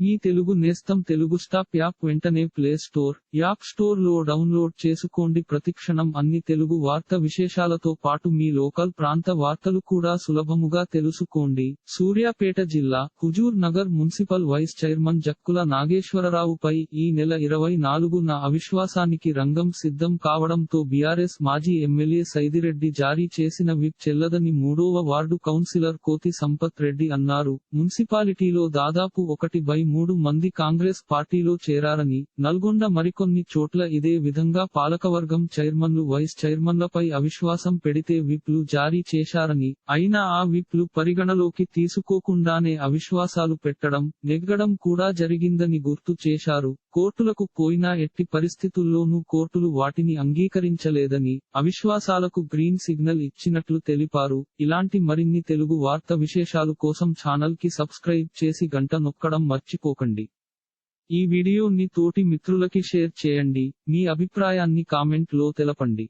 మీ తెలుగు నేస్తం Telugu stop app వెంటనే play store app స్టోర్లో డౌన్లోడ్ చేసుకోండి. ప్రతిక్షణం అన్ని తెలుగు వార్త విశేషాలతో పాటు మీ లోకల్ ప్రాంత వార్తలు కూడా సులభముగా తెలుసుకోండి. సూర్యాపేట జిల్లా Huzurnagar municipal vice chairman Jakkula నాగేశ్వరరావుపై ఈ నెల ఇరవై నాలుగున అవిశ్వాసానికి రంగం సిద్ధం కావడంతో బీఆర్ఎస్ మాజీ ఎమ్మెల్యే సైదిరెడ్డి జారీ చేసిన విప్ చెల్లదని మూడవ వార్డు కౌన్సిలర్ కోతి సంపత్ రెడ్డి అన్నారు. మున్సిపాలిటీలో దాదాపు ఒకటి బై మూడు మంది కాంగ్రెస్ పార్టీలో చేరారని నల్గొండ మరికొన్ని చోట్ల ఇదే విధంగా పాలకవర్గం చైర్మన్లు వైస్ చైర్మన్లపై అవిశ్వాసం పెడితే విప్లు జారీ చేశారని అయినా ఆ విప్లు పరిగణలోకి తీసుకోకుండానే అవిశ్వాసాలు పెట్టడం నెగ్గడం కూడా జరిగిందని గుర్తు చేశారు. కోర్టులకు పోయినా ఎట్టి పరిస్థితుల్లోనూ కోర్టులు వాటిని అంగీకరించలేదని అవిశ్వాసాలకు గ్రీన్ సిగ్నల్ ఇచ్చినట్లు తెలిపారు. ఇలాంటి మరిన్ని తెలుగు వార్త విశేషాలు కోసం ఛానల్కి సబ్స్క్రైబ్ చేసి గంట నొక్కడం మర్చిపోకండి. ఈ వీడియోని తోటి మిత్రులకి షేర్ చేయండి. మీ అభిప్రాయాన్ని కామెంట్లో తెలపండి.